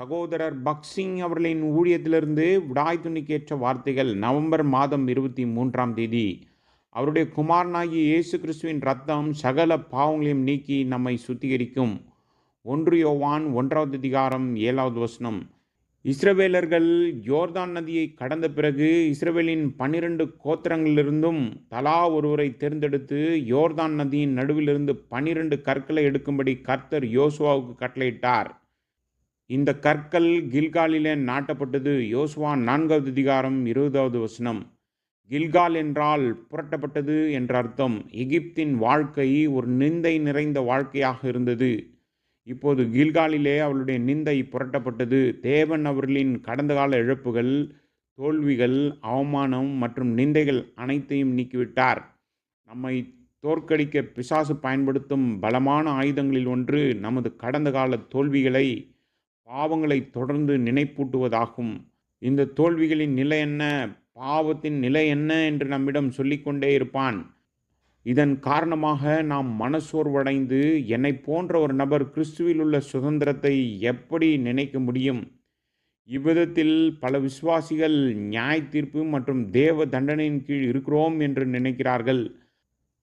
சகோதரர் பக்சிங் அவர்களின் ஊழியத்திலிருந்து விடாய் துணிக்கேற்ற வார்த்தைகள் நவம்பர் மாதம் இருபத்தி மூன்றாம் தேதி. அவருடைய குமாரனாகி இயேசு கிறிஸ்துவின் ரத்தம் சகல பாவங்களையும் நீக்கி நம்மை சுத்திகரிக்கும். ஒன்று யோவான் ஒன்றாவது அதிகாரம் ஏழாவது வசனம். இஸ்ரவேலர்கள் யோர்தான் நதியை கடந்த பிறகு இஸ்ரவேலின் பன்னிரண்டு கோத்திரங்களிலிருந்தும் தலா ஒருவரை தேர்ந்தெடுத்து யோர்தான் நதியின் நடுவிலிருந்து பன்னிரண்டு கற்களை எடுக்கும்படி கர்த்தர் யோசுவாவுக்கு கட்டளையிட்டார். இந்த கற்கள் கில்காலிலே நாட்டப்பட்டது. யோசுவா நான்காவது அதிகாரம் இருபதாவது வசனம். கில்கால் என்றால் புரட்டப்பட்டது என்ற அர்த்தம். எகிப்தின் வாழ்க்கை ஒரு நிந்தை நிறைந்த வாழ்க்கையாக இருந்தது. இப்போது கில்காலிலே அவளுடைய நிந்தை புரட்டப்பட்டது. தேவன் அவர்களின் கடந்த கால இழப்புகள் தோல்விகள் அவமானம் மற்றும் நிந்தைகள் அனைத்தையும் நீக்கிவிட்டார். நம்மை தோற்கடிக்க பிசாசு பயன்படுத்தும் பலமான ஆயுதங்களில் ஒன்று நமது கடந்த கால தோல்விகளை பாவங்களை தொடர்ந்து நினைப்பூட்டுவதாகும். இந்த தோல்விகளின் நிலை என்ன? பாவத்தின் நிலை என்ன என்று நம்மிடம் சொல்லிக்கொண்டே இருப்பான். இதன் காரணமாக நாம் மனசோர்வடைந்து என்னை போன்ற ஒரு நபர் கிறிஸ்துவில் உள்ள சுதந்திரத்தை எப்படி நினைக்க முடியும்? இவ்விதத்தில் பல விசுவாசிகள் நியாய தீர்ப்பு மற்றும் தேவ தண்டனையின் கீழ் இருக்கிறோம் என்று நினைக்கிறார்கள்.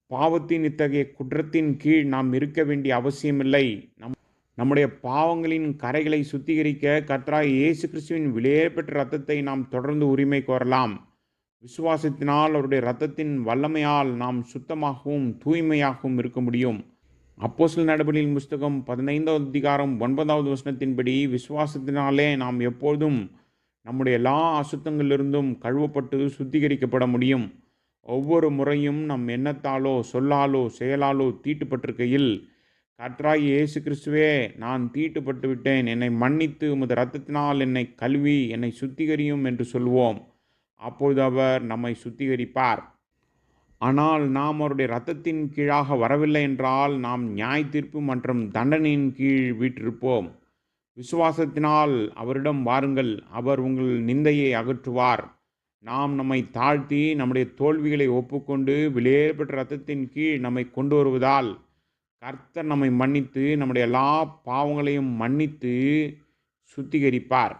பாவத்தின் இத்தகைய குற்றத்தின் கீழ் நாம் இருக்க வேண்டிய அவசியமில்லை. நம் நம்முடைய பாவங்களின் கரைகளை சுத்திகரிக்க கத்ரா இயேசு கிறிஸ்துவின் விலையேற்பெற்ற ரத்தத்தை நாம் தொடர்ந்து உரிமை கோரலாம். விசுவாசத்தினால் அவருடைய இரத்தத்தின் வல்லமையால் நாம் சுத்தமாகவும் தூய்மையாகவும் இருக்க முடியும். அப்போசல் நடபடியின் புஸ்தகம் பதினைந்தாவது அதிகாரம் ஒன்பதாவது வசனத்தின்படி விசுவாசத்தினாலே நாம் எப்போதும் நம்முடைய எல்லா அசுத்தங்களிலிருந்தும் கழுவப்பட்டு சுத்திகரிக்கப்பட முடியும். ஒவ்வொரு முறையும் நம் எண்ணத்தாலோ சொல்லாலோ செயலாலோ தீட்டுப்பட்டிருக்கையில் கர்த்தராய் இயேசு கிறிஸ்துவே நான் தீட்டுப்பட்டு விட்டேன் என்னை மன்னித்து உமது ரத்தத்தினால் என்னை கழுவி என்னை சுத்திகரியும் என்று சொல்வோம் அப்பொழுது அவர் நம்மை சுத்திகரிப்பார். ஆனால் நாம் அவருடைய ரத்தத்தின் கீழாக வரவில்லை என்றால் நாம் நியாய தீர்ப்பு மற்றும் தண்டனையின் கீழ் வீற்றிருப்போம். விசுவாசத்தினால் அவரிடம் வாருங்கள் அவர் உங்கள் நிந்தையை அகற்றுவார். நாம் நம்மை தாழ்த்தி நம்முடைய தோல்விகளை ஒப்புக்கொண்டு வெளியேறப்பட்ட ரத்தத்தின் கீழ் நம்மை கொண்டு வருவதால் கர்த்தர் நம்மை மன்னித்து நம்முடைய எல்லா பாவங்களையும் மன்னித்து சுத்திகரிப்பார்.